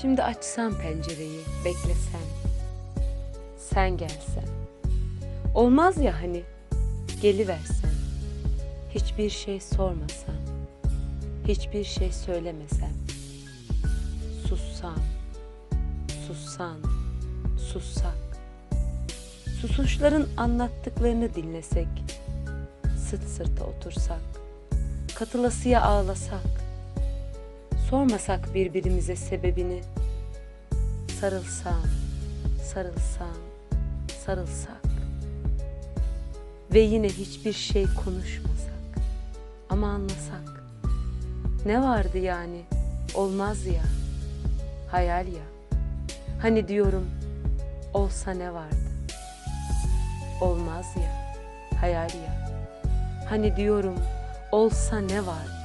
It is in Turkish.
Şimdi açsam pencereyi, beklesem. Sen gelsen. Olmaz ya hani, geliversen. Hiçbir şey sormasam. Hiçbir şey söylemesem. Sussam. Sussan. Sussak. Susuşların anlattıklarını dinlesek. Sırt sırta otursak. Katılasıya ağlasak. Sormasak birbirimize sebebini. Sarılsam, sarılsam, sarılsak. Ve yine hiçbir şey konuşmasak. Ama anlasak. Ne vardı yani? Olmaz ya. Hayal ya. Hani diyorum olsa ne vardı? Olmaz ya. Hayal ya. Hani diyorum olsa ne vardı?